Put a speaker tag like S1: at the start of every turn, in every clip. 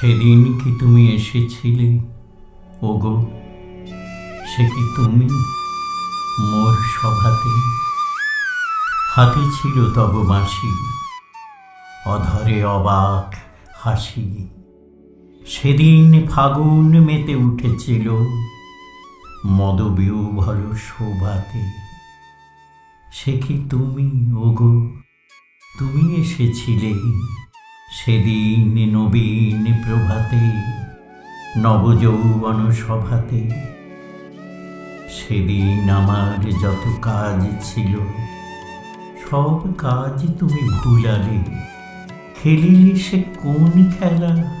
S1: সেদিন কি তুমি এসেছিলে? ওগো, সে কি তুমি মোর সভাতে? হাতে ছিল তব মাসি অধরে অবাক হাসি। সেদিন ফাগুন মেতে উঠেছিল মদবিউভর শোভাতে। সে কি তুমি, ওগো? তুমি এসেছিলে সেদিন নবীন প্রভাতে, নবযৌবন সভাতে। সেদিন আমার যত কাজ ছিল, সব কাজ তুমি ভুলালে। খেলিলে সে কোন খেলা?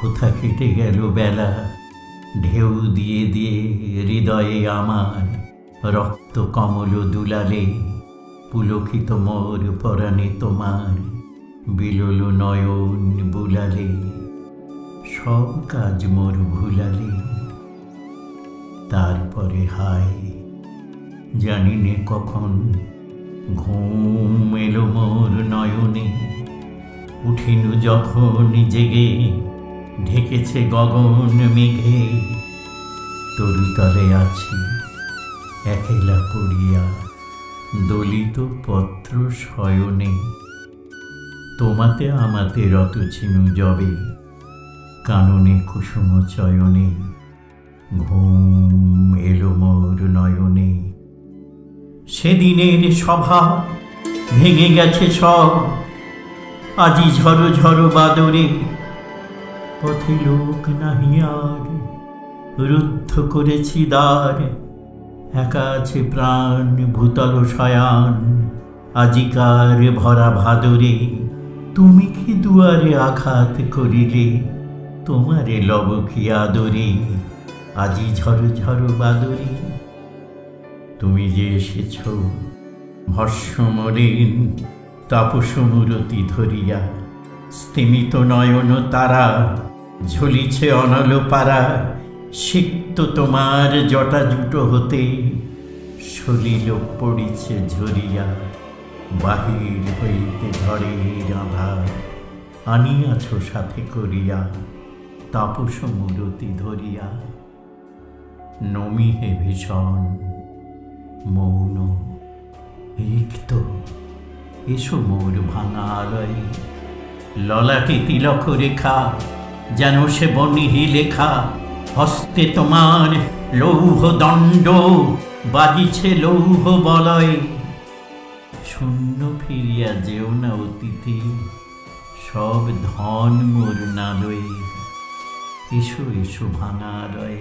S1: কোথা কেটে গেল বেলা? ঢেউ দিয়ে দিয়ে হৃদয়ে আমার রক্ত কমল দুলালে। পুলকিত মোর পরাণে তোমার বিলল নয়ন বুলালে, সব কাজ মোর ভুলালে। তারপরে হায়, জানি নে কখন ঘুম এলো মোর নয়নে। উঠিনু যখন জেগে, ঢেকেছে গগন মেঘে। তরুতলে আছি, একেলা পড়িয়া দলিত পত্র শয়নে। তোমাতে আমাতে রত ছিনু জবে, কাননে কুসুম চয়নে, ঘুম এলো মোর নয়নে। সেদিনের সভা ভেঙে গেছে সব, আজি ঝড়ো ঝড়ো বাদরে। পথে লোক নাহি আর, রুদ্ধ করেছি দ্বার, একা আছে প্রাণ ভূতল শয়ান, আজিকার ভরা ভাদরে। তুমি কি দুয়ারে আঘাত করিলে? তোমারে লব কি আদরে? আজি ঝড়ো ঝড়ো বাদরে। তুমি যে এসেছ ভস্যমলিন তাপসমূরতি ধরিয়া, স্তিমিত নয়ন তারা, ঝুলিছে অনল পারা, সিক্ত তোমার জটা জুটো হতে, সলিল পড়িছে ঝরিয়া। বাহির হইতে ঝড়ের আধার আনিয়াছ সাথে করিয়া, তাপস মূরতি ধরিয়া। নমিহে ভীষণ, মৌন, রিক্ত, এসো মোর ভাঙা আলয়। ললাটে তিলক রেখা, যেন সে বনিহি লেখা, হস্তে তোমার লৌহ দণ্ড, বাজিছে লৌহ বলয়। শূন্য ফিরিয়া যেও না অতীতে সব ধন মোর নালয়ে এসো এসো ভাঙা আলয়